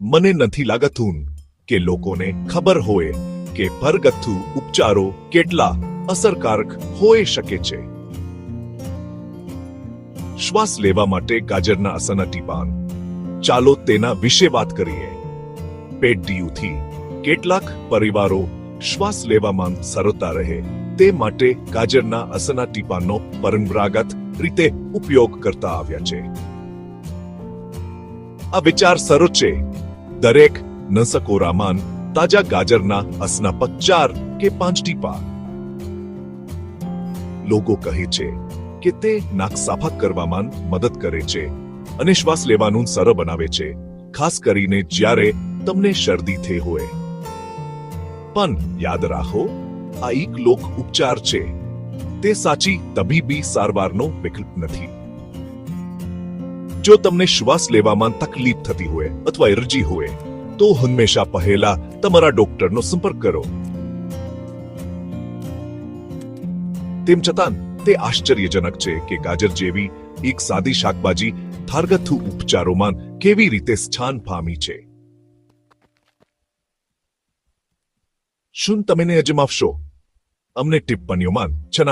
મને નથી લાગતું કે લોકોને ખબર હોય કે પરગથ્થુ ઉપચારો કેટલા અસરકારક હોઈ શકે છે. શ્વાસ લેવા માટે ગાજરના અસરના ટીપાન ચાલો તેના વિશે વાત કરીએ. પેટડીયુથી કેટલાક પરિવારો શ્વાસ લેવામાં સરળતા રહે તે માટે ગાજરના અસના ટીપાનો પરંપરાગત રીતે ઉપયોગ કરતા આવ્યા છે. આ વિચાર સરળ છે દરેક નસકોરામાન તાજા ગાજરના અસના પચાર કે પાંચ ટીપા લોકો કહે છે કે તે નાક સાફા કરવામાં મદદ કરે છે અને શ્વાસ લેવાનું સરળ બનાવે છે, ખાસ કરીને જ્યારે તમને શરદી થઈ હોય. પણ યાદ રાખો, આ એક લોક ઉપચાર છે. તે સાચી તબીબી સારવારનો વિકલ્પ નથી. જો તમને શ્વાસ લેવામાં તકલીફ થતી હોય અથવા એલર્જી હોય, તો હંમેશા પહેલા તમારા ડોક્ટરનો સંપર્ક કરો. તેમ છતાં, તે આશ્ચર્યજનક છે કે ગાજર જેવી એક સાદી શાકભાજી થારગથુ ઉપચારોમાં કેવી રીતે સ્થાન પામી છે. શું તમે અજમાવશો? અમને ટિપ્પણીઓમાં છના